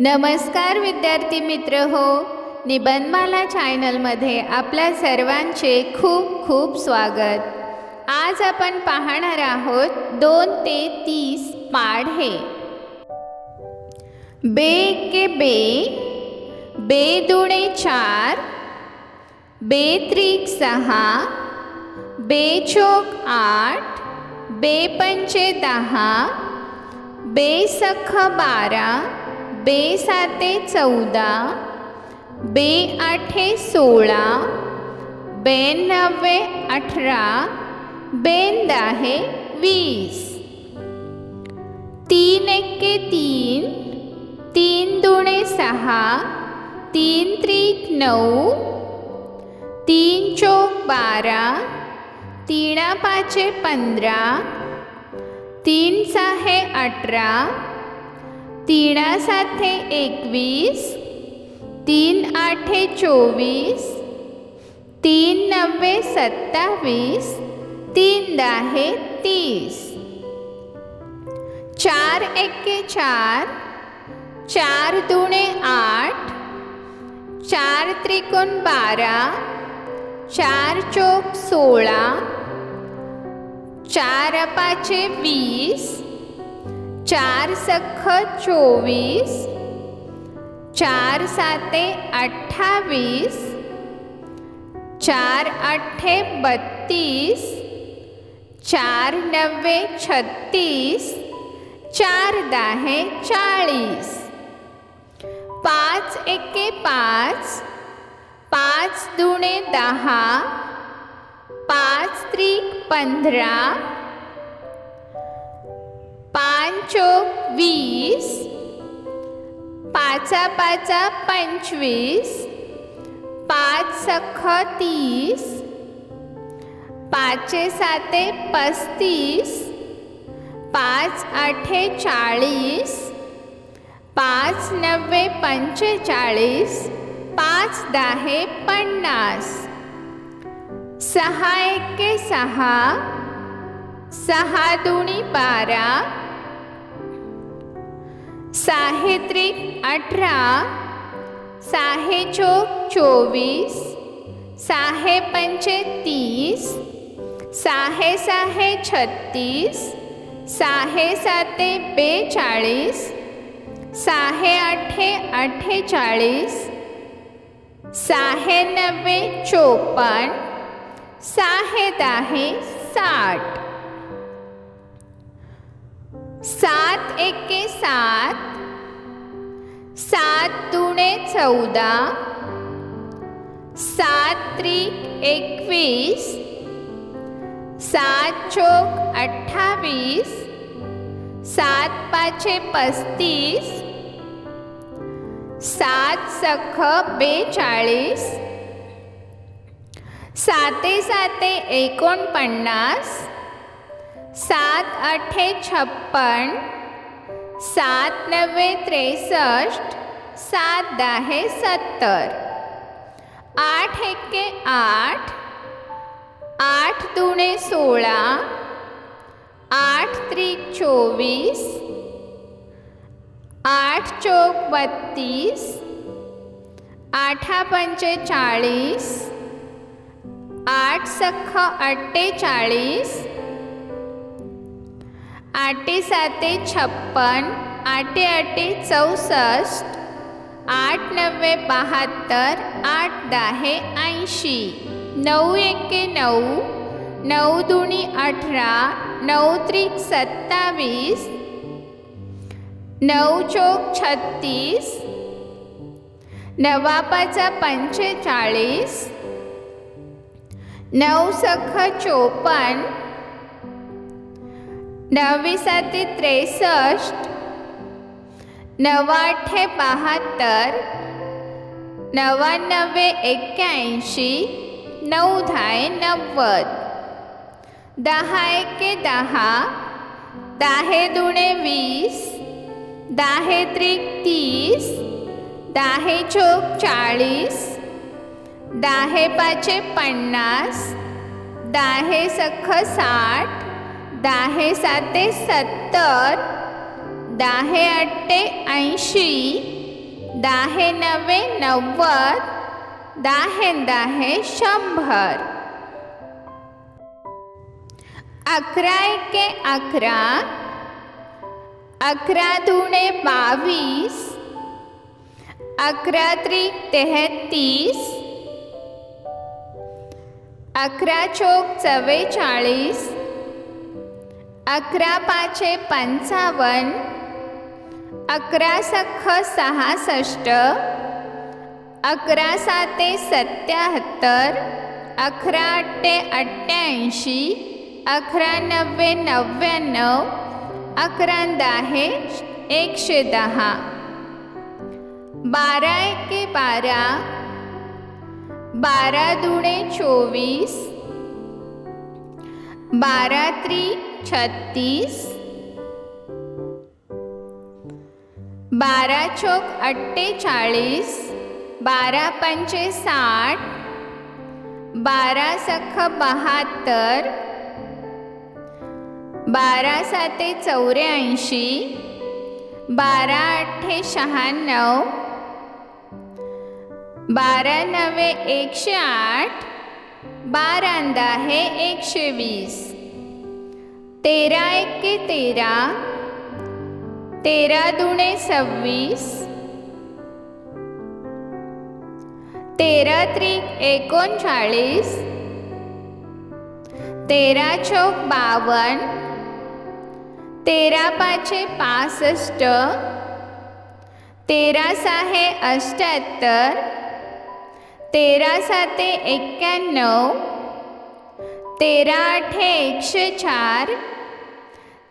नमस्कार विद्यार्थी मित्र हो. निबंधमाला चॅनलमध्ये आपल्या सर्वांचे खूप खूप स्वागत. आज आपण पाहणार आहोत दोन ते तीस पाढे बे के बे बे दुणे चार बे त्रिक सहा बे चोक आठ बे पंचे दहा बे सख बारा बे साते चौदा बे आठे सोळा बेन नव्वे अठरा बेन दहे वीस. तीन एक्के तीन तीन दुणे सहा तीन त्रिक नऊ तीन चोक बारा तीना पाचे पंधरा तीन सहा अठरा तीना साथे एकवीस, तीन आठे चोवीस, तीन नव्वे सत्तावीस, तीन दाहे तीस। चार एक्के चार चार दुणे आठ, चार त्रिकोण बारा, चार चोक सोळा, चार पाचे वीस चार सख चोवीस चार साते अठ्ठावीस चार अठ्ठे बत्तीस चार नव्वे छत्तीस चार दहे चाळीस. पाच एके पाच पाच दुणे दहा पाच त्रिक पंधरा पांचोक वीस पाचा पाचा पंचवीस पाच सख तीस पाचे साते पस्तीस पाच आठे चाळीस पाच नव्वे पंचेचाळीस पाच दहा पन्नास. सहा एके सहा सहा दुणी बारा साहेत्रिक अठरा साहे चोक चोवीस साहे पंचे तीस साहे साहे छत्तीस साहे साते बेचाळीस साहे आठे अठ्ठेचाळीस साहे नव्वे चोपन्न साहे दहा साठ. सात एके सात. सात दुणे चौदा. सात त्रिक एकवीस. सात चोक अठ्ठावीस. सात पाचे पस्तीस. सात सख बेचाळीस. साते साते एकोणपन्नास. सात अठ्ठे छप्पन सात नव्वे त्रेसष्ट सात दहा सत्तर. आठ एक्के आठ आठ दुणे सोळा आठ त्रिक चोवीस आठ चोक बत्तीस आठा पंचेचाळीस आठ सख्ख अठ्ठेचाळीस आठे साते छप्पन आठे आठे चौसष्ट आठ नव्वे बहात्तर आठ दहा ऐंशी नऊ एके नऊ नऊ दुणी अठरा नऊ त्रिक सत्तावीस नऊ चोक छत्तीस नवापाचा पंचेचाळीस नऊ सख चोपन्न नववी त्रेसष्ट नवाठे बहात्तर नव्याण्णवे एक्क्याऐंशी नऊ दहाय नव्वद दहा एके दहा दहे दुणे वीस दहे त्रिक तीस दहे चोक चाळीस दहे पाचे पन्नास दहे सख साठ दहे साते सत्तर दहे अठ्ठे ऐंशी दाहे नवे नव्वद दाहे दाहे शंभर. अकरा एके अकरा अकरा दुणे बावीस अकरा त्रिक तेहतीस अकरा चोक चव्वेचाळीस अकरा पाचे पंचावन्न. अकरा सख्ख सहासष्ट. अकरा साते सत्याहत्तर. अकरा अठ्ठे अठ्ठ्याऐंशी. अकरा नव्वे नव्याण्णव अकरा दहा एकशे दहा. बारा एके बारा. बारा दुणे चोवीस. बारा त्री छत्तीस. बारा चोक अठ्ठेचाळीस. बारा पंचे साठ. बारा सख बहात्तर. बारा साते चौऱ्याऐंशी. बारा अठ्ठे शहाण्णव. बारा नवे एकशे आठ. बारा दहा एकशे वीस. तेरा एके तेरा तेरा दुणे सव्वीस तेरा त्रिक एकोणचाळीस तेरा चौक बावन्न तेरा पाचे पासष्ट तेरा सहा अष्ट्याहत्तर तेरा साते एक्क्याण्णव तेरा आठे एकशे चार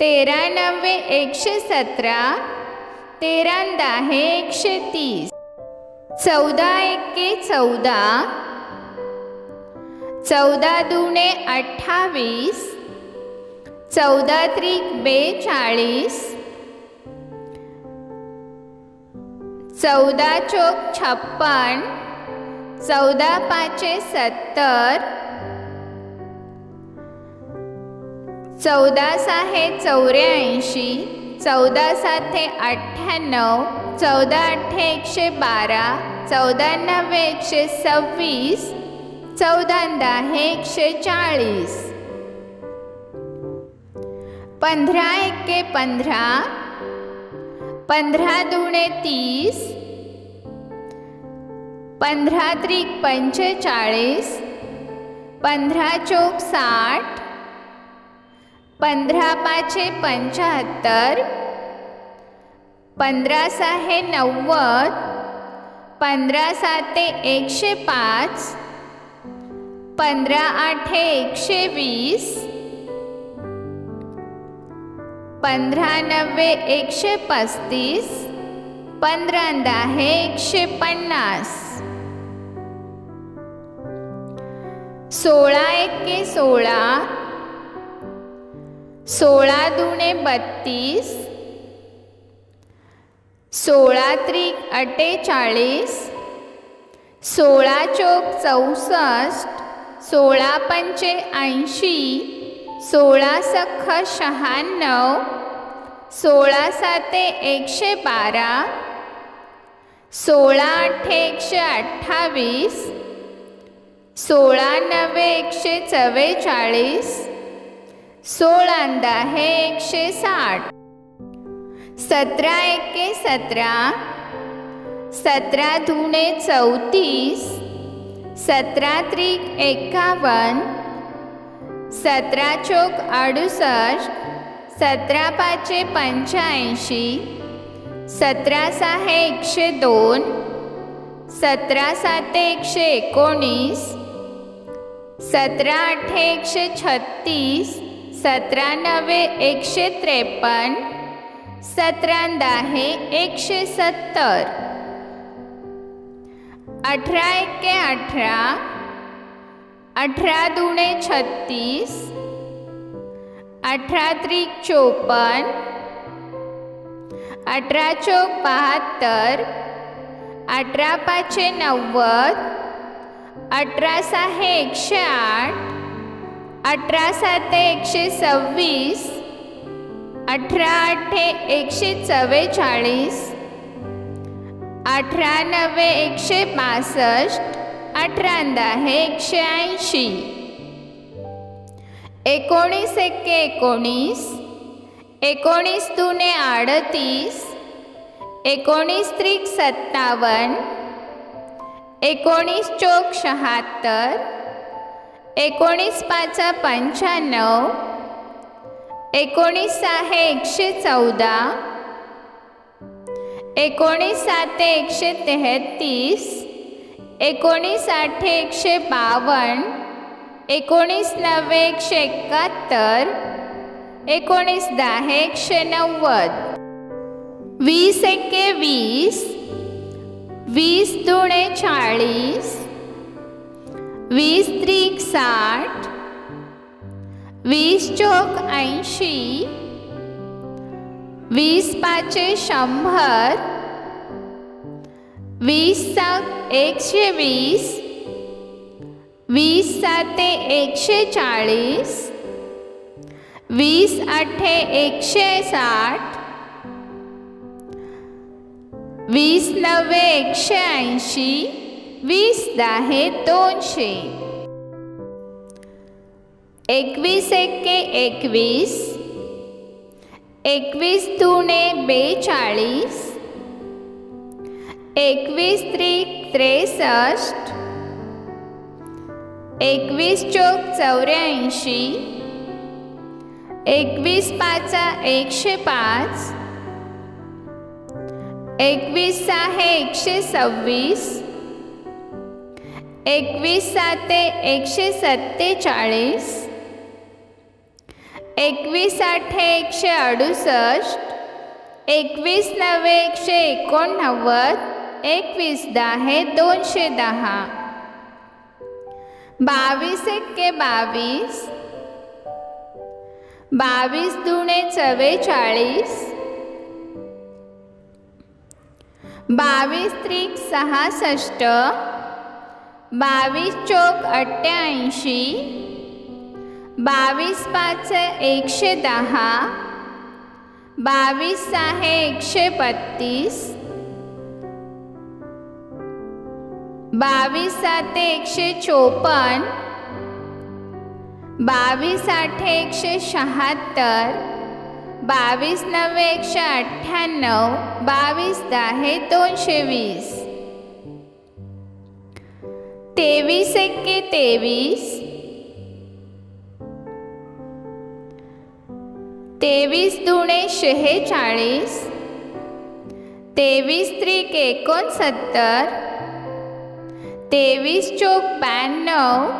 तेरा नव्वे एकशे सतरा तेरा दहा एकशे तीस चौदा एके चौदा चौदा दुणे अठ्ठावीस चौदा त्रिक बेचाळीस चौदा चोक छप्पन चौदा पाचे सत्तर चौदा सहा चौऱ्याऐंशी चौदा साते अठ्ठ्याण्णव चौदा अठ्ठे एकशे बारा चौदा नव्वे एकशे सव्वीस चौदा दहा एकशे चाळीस पंधरा एके पंधरा पंधरा दुणे तीस पंधरा त्रिक पंचेचाळीस पंधरा चौक साठ पंधरा पाचे पंच्याहत्तर पंधरा सहा नव्वद पंधरा साते एकशे पाच पंधरा आठे एकशे वीस पंधरा नव्वे एकशे पस्तीस पंधरा दहा एकशे पन्नास. सोळा एके सोळा सोळा दुणे बत्तीस सोळा त्रिक अठ्ठेचाळीस सोळा चोक चौसष्ट सोळा पंचे ऐंशी सोळा सख्ख शहाण्णव सोळा साते एकशे बारा सोळा अठ्ठे एकशे अठ्ठावीस सोळा नव्वे एकशे चव्वेचाळीस सोळांदा हे एकशे साठ. सतरा एके सतरा. सतरा धुणे चौतीस. सतरा त्रिक एक्कावन्न सतरा चोक अडुसष्ट. सतरा पाचे पंच्याऐंशी. सतरा सहा एकशे दोन. सतरा सात एकशे एकोणीस. सतरा आठे एकशे छत्तीस. सतरा नवे एकशे त्रेपन्न सतरा दहा एकशे सत्तर अठरा एके अठरा अठरा दुणे छत्तीस अठरा त्रिक चोपन्न अठरा चौक बहात्तर अठरा पाचशे नव्वद अठरा सहा एकशे आठ अठरा सात एकशे सव्वीस अठरा आठे एकशे चव्वेचाळीस अठरा नव्वे एकशे पासष्ट अठरा दहा एकशे ऐंशी एकोणीस एक्के एकोणीस एकोणीस दुने अडतीस एकोणीस त्रिक सत्तावन्न एकोणीस चोक शहात्तर एकोणीस पाच पंच्याण्णव. एकोणीस सहा एकशे चौदा. एकोणीस सात एकशे तेहतीस. एकोणीस आठ एकशे बावन्न. एकोणीस नव्वे एकशे एकाहत्तर. एकोणीस दहा एकशे नव्वद. वीस एके वीस. वीस दुणे चाळीस. वीस त्रिक साठ वीस चौक ऐंशी वीस पाचे शंभर वीस सात एकशे वीस वीस साते एकशे चाळीस वीस अठ्ठे एकशे साठ वीस नव्वे एकशे ऐंशी वीस दहा दोनशे. एकवीस एके एकवीस. एकवीस दुणे बेचाळीस. एकवीस त्रिक त्रेसष्ट. एकवीस चोक चौऱ्याऐंशी. एकवीस पाच एकशे पाच. एकवीस सहा एकशे सव्वीस. एकवीस साते एकशे सत्तेचाळीस. एकवीस आठे एकशे अडुसष्ट. एकवीस नव्वे एकशे एकोणनव्वद. एकवीस दहा दोनशे दहा. बावीस एक्के बावीस. बावीस दुणे चव्वेचाळीस. बावीस त्रिक सहासष्ट. बावीस चौक अठ्ठ्याऐंशी बावीस पाच एकशे दहा बावीस सहा एकशे बत्तीस बावीस सात एकशे चोपन्न बावीस आठ एकशे शहात्तर बावीस नव्वे एकशे अठ्ठ्याण्णव बावीस दहा दोनशे वीस. तेवीस एक्के तेवीस. तेवीस दुणे शेहेचाळीस तेवीस त्रिक एकोणसत्तर. तेवीस चौक ब्याण्णव.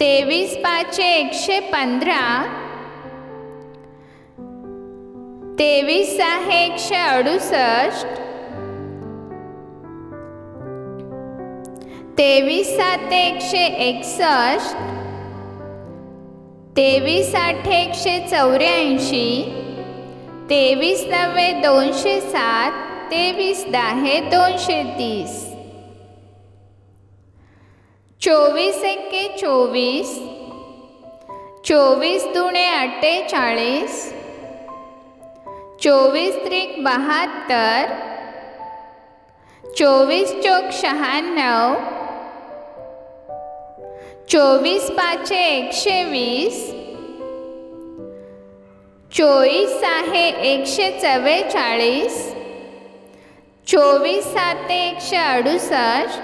तेवीस पाचशे एकशे पंधरा. तेवीस सहा एकशे अडुसष्ट. तेवीस सात एकशे एकसष्ट तेवीस आठ एकशे चौऱ्याऐंशी तेवीस नव्वे दोनशे सात तेवीस दहा दोनशे तीस. चोवीस एक्के चोवीस चोवीस दुणे अठ्ठेचाळीस चोवीस त्रिक बहात्तर चोवीस चौक शहाण्णव चोवीस पाचशे एकशे वीस. चोवीस आहे एकशे चव्वेचाळीस. चोवीस सात एकशे अडुसष्ट.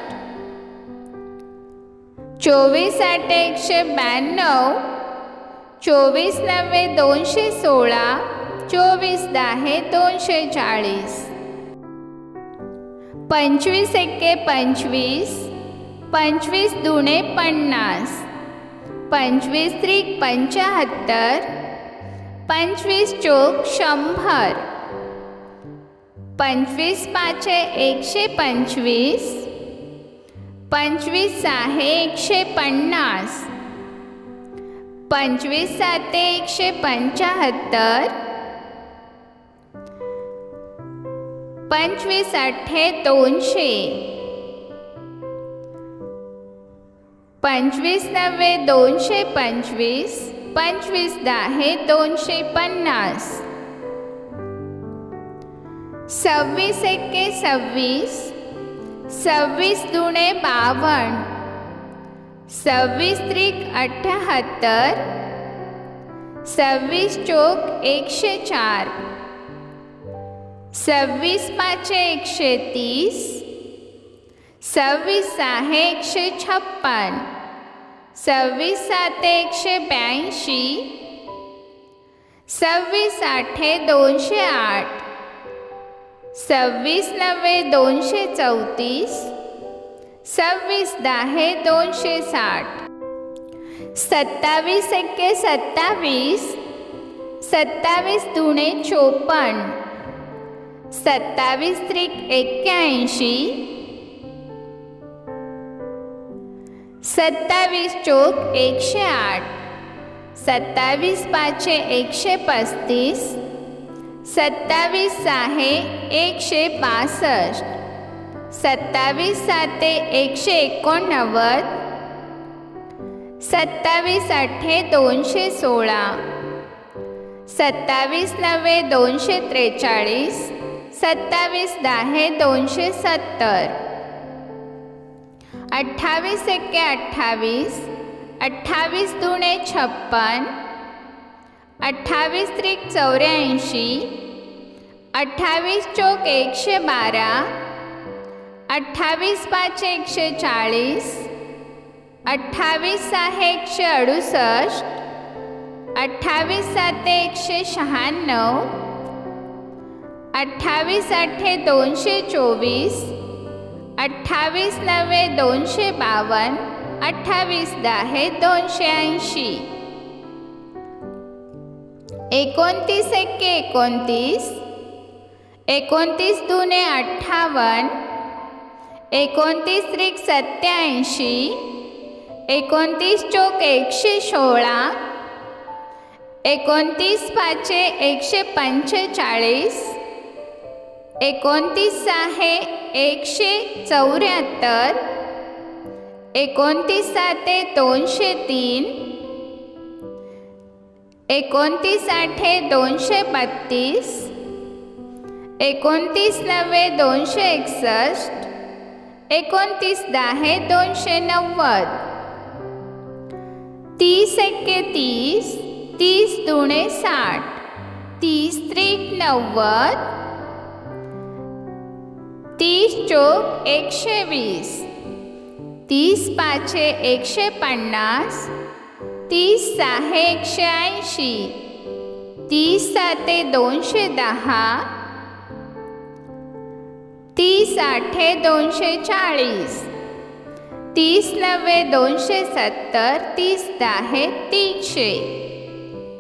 चोवीस आठ एकशे ब्याण्णव. चोवीस नव्वे दोनशे सोळा. चोवीस दहा दोनशे चाळीस. पंचवीस एके पंचवीस. पंचवीस दुणे पन्नास. पंचवीस त्रिक पंच्याहत्तर. पंचवीस चोक शंभर. पंचवीस पाचे एकशे पंचवीस. पंचवीस सहा एकशे पन्नास. पंचवीस साते एकशे पंच्याहत्तर. पंचवीस अठ्ठे दोनशे. पंचवीस नव्वे दोनशे पंचवीस पंचवीस दहा दोनशे पन्नास. सव्वीस एके सव्वीस सव्वीस दुणे बावन्न सव्वीस त्रिक अठ्ठ्याहत्तर सव्वीस चोक एकशे चार सव्वीस पाचे एकशे तीस सव्वीस सहा एकशे छप्पन. सव्वीस सात एकशे ब्याऐंशी. सव्वीस आठे दोनशे आठ. सव्वीस नव्वे दोनशे चौतीस. सव्वीस दहा दोनशे साठ. सत्तावीस एक्के सत्तावीस. सत्तावीस दुणे चोपन्न. सत्तावीस त्रिक एक्क्याऐंशी. सत्तावीस चोक एकशे आठ. सत्तावीस पाचशे एकशे पस्तीस. सत्तावीस सहा एकशे पासष्ट. सत्तावीस साते एकशे एकोणनव्वद. सत्तावीस अठ्ठे दोनशे सोळा. सत्तावीस नव्वे दोनशे त्रेचाळीस. सत्तावीस दहा दोनशे सत्तर. अठ्ठावीस एक्के अठ्ठावीस अठ्ठावीस दुणे छप्पन अठ्ठावीस त्रिक चौऱ्याऐंशी अठ्ठावीस चोक एकशे बारा अठ्ठावीस पाच एकशे चाळीस अठ्ठावीस सहा एकशे अडुसष्ट अठ्ठावीस सात एकशे शहाण्णव अठ्ठावीस अठ्ठे दोनशे चोवीस अठ्ठावीस नव्वे दोनशे बावन्न अठ्ठावीस दहा दोनशे ऐंशी. एकोणतीस एक्के एकोणतीस एकोणतीस दुने अठ्ठावन्न एकोणतीस त्रिक सत्याऐंशी एकोणतीस चोक एकशे सोळा एकोणतीस पाचे एकशे पंचेचाळीस एकोणतीस आहे एकशे चौऱ्याहत्तर. एकोणतीस साते दोनशे तीन. एकोणतीस आठे दोनशे बत्तीस. एकोणतीस नव्वे दोनशे एकसष्ट. एकोणतीस दहा दोनशे नव्वद. तीस एक्के तीस. तीस दुणे साठ. तीस त्रिक नव्वद. तीस चोक एकशे वीस. तीस पाचे एकशे पन्नास. तीस सहा एकशे ऐंशी. तीस साते दोनशे दहा. तीस आठे दोनशे चाळीस. तीस नव्वे दोनशे सत्तर. तीस दहा तीनशे.